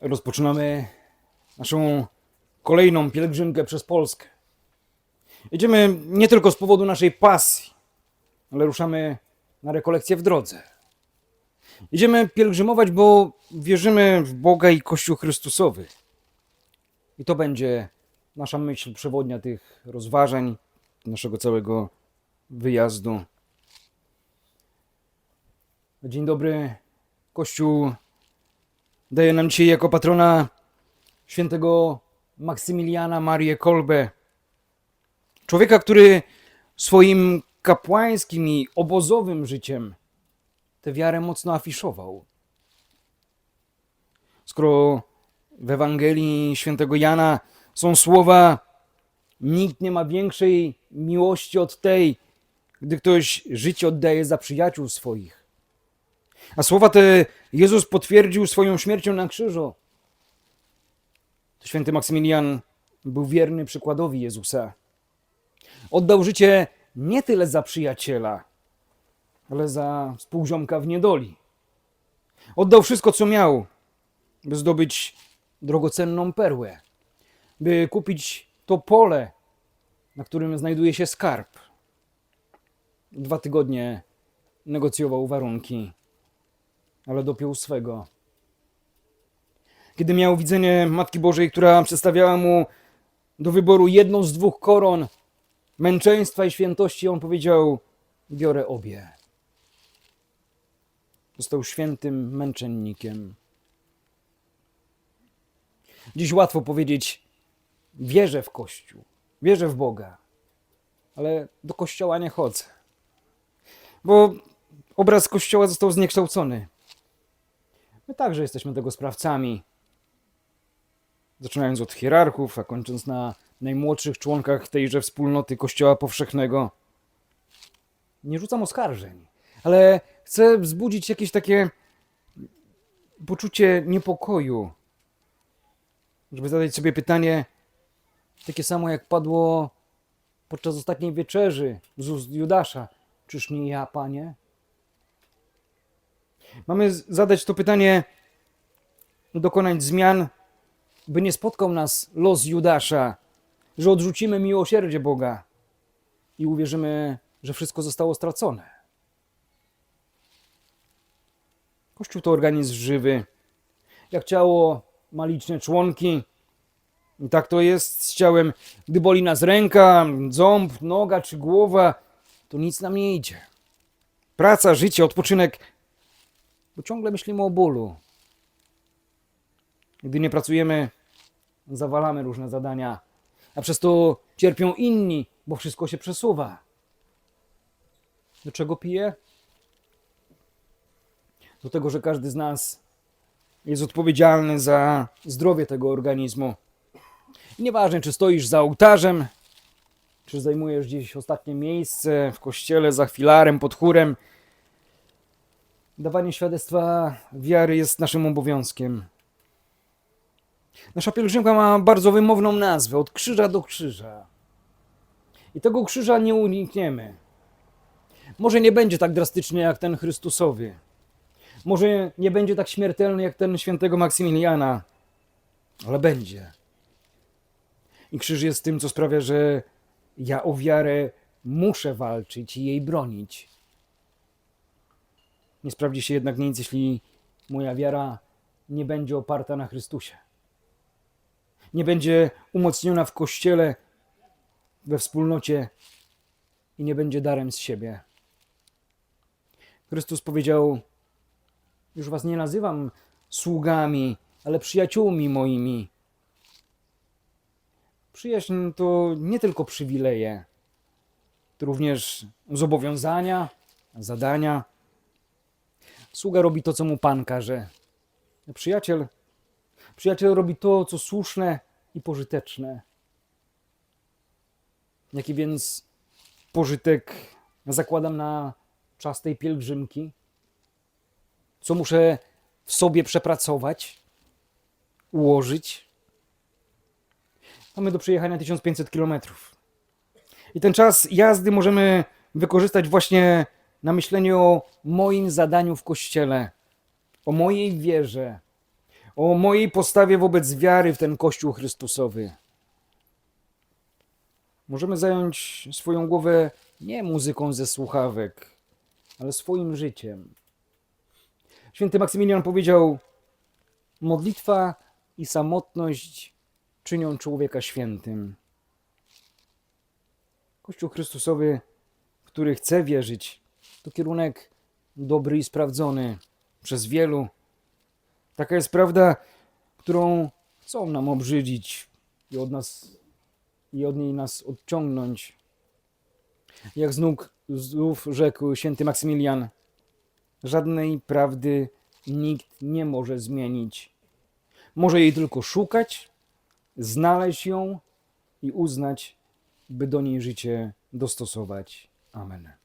Rozpoczynamy naszą kolejną pielgrzymkę przez Polskę. Jedziemy nie tylko z powodu naszej pasji, ale ruszamy na rekolekcję w drodze. Jedziemy pielgrzymować, bo wierzymy w Boga i Kościół Chrystusowy. I to będzie nasza myśl przewodnia tych rozważań, naszego całego wyjazdu. Dzień dobry. Kościół daje nam dzisiaj jako patrona świętego Maksymiliana Marię Kolbę. Człowieka, który swoim kapłańskim i obozowym życiem tę wiarę mocno afiszował. Skoro w Ewangelii świętego Jana są słowa nikt nie ma większej miłości od tej, gdy ktoś życie oddaje za przyjaciół swoich. A słowa te Jezus potwierdził swoją śmiercią na krzyżu. To święty Maksymilian był wierny przykładowi Jezusa. Oddał życie nie tyle za przyjaciela, ale za współziomka w niedoli. Oddał wszystko, co miał, by zdobyć drogocenną perłę, by kupić to pole, na którym znajduje się skarb. Dwa tygodnie negocjował warunki, ale dopiął swego. Kiedy miał widzenie Matki Bożej, która przedstawiała mu do wyboru jedną z dwóch koron męczeństwa i świętości, on powiedział: Biorę obie. Został świętym męczennikiem. Dziś łatwo powiedzieć: Wierzę w Kościół, wierzę w Boga, ale do Kościoła nie chodzę. Bo obraz Kościoła został zniekształcony. Także jesteśmy tego sprawcami. Zaczynając od hierarchów, a kończąc na najmłodszych członkach tejże wspólnoty Kościoła Powszechnego. Nie rzucam oskarżeń, ale chcę wzbudzić jakieś takie poczucie niepokoju, żeby zadać sobie pytanie, takie samo jak padło podczas ostatniej wieczerzy z ust Judasza. Czyż nie ja, panie? Mamy zadać to pytanie, dokonać zmian, by nie spotkał nas los Judasza, że odrzucimy miłosierdzie Boga i uwierzymy, że wszystko zostało stracone. Kościół to organizm żywy. Jak ciało ma liczne członki, i tak to jest z ciałem. Gdy boli nas ręka, ząb, noga czy głowa, to nic nam nie idzie. Praca, życie, odpoczynek, bo ciągle myślimy o bólu. Gdy nie pracujemy, zawalamy różne zadania, a przez to cierpią inni, bo wszystko się przesuwa. Do czego piję? Do tego, że każdy z nas jest odpowiedzialny za zdrowie tego organizmu. I nieważne, czy stoisz za ołtarzem, czy zajmujesz gdzieś ostatnie miejsce w kościele, za filarem, pod chórem. Dawanie świadectwa wiary jest naszym obowiązkiem. Nasza pielgrzymka ma bardzo wymowną nazwę od krzyża do krzyża. I tego krzyża nie unikniemy. Może nie będzie tak drastyczny jak ten Chrystusowy. Może nie będzie tak śmiertelny jak ten świętego Maksymiliana, ale będzie. I krzyż jest tym, co sprawia, że ja o wiarę muszę walczyć i jej bronić. Nie sprawdzi się jednak nic, jeśli moja wiara nie będzie oparta na Chrystusie. Nie będzie umocniona w kościele, we wspólnocie i nie będzie darem z siebie. Chrystus powiedział: Już was nie nazywam sługami, ale przyjaciółmi moimi. Przyjaźń to nie tylko przywileje, to również zobowiązania, zadania. Sługa robi to, co mu pan każe. Przyjaciel, przyjaciel robi to, co słuszne i pożyteczne. Jaki więc pożytek zakładam na czas tej pielgrzymki? Co muszę w sobie przepracować, ułożyć? Mamy do przejechania 1500 km. I ten czas jazdy możemy wykorzystać właśnie na myślenie o moim zadaniu w kościele, o mojej wierze, o mojej postawie wobec wiary w ten Kościół Chrystusowy. Możemy zająć swoją głowę nie muzyką ze słuchawek, ale swoim życiem. Święty Maksymilian powiedział: Modlitwa i samotność czynią człowieka świętym. Kościół Chrystusowy, który chce wierzyć, to kierunek dobry i sprawdzony przez wielu. Taka jest prawda, którą chcą nam obrzydzić i od nas i od niej nas odciągnąć. Jak znów, znów rzekł święty Maksymilian, żadnej prawdy nikt nie może zmienić. Może jej tylko szukać, znaleźć ją i uznać, by do niej życie dostosować. Amen.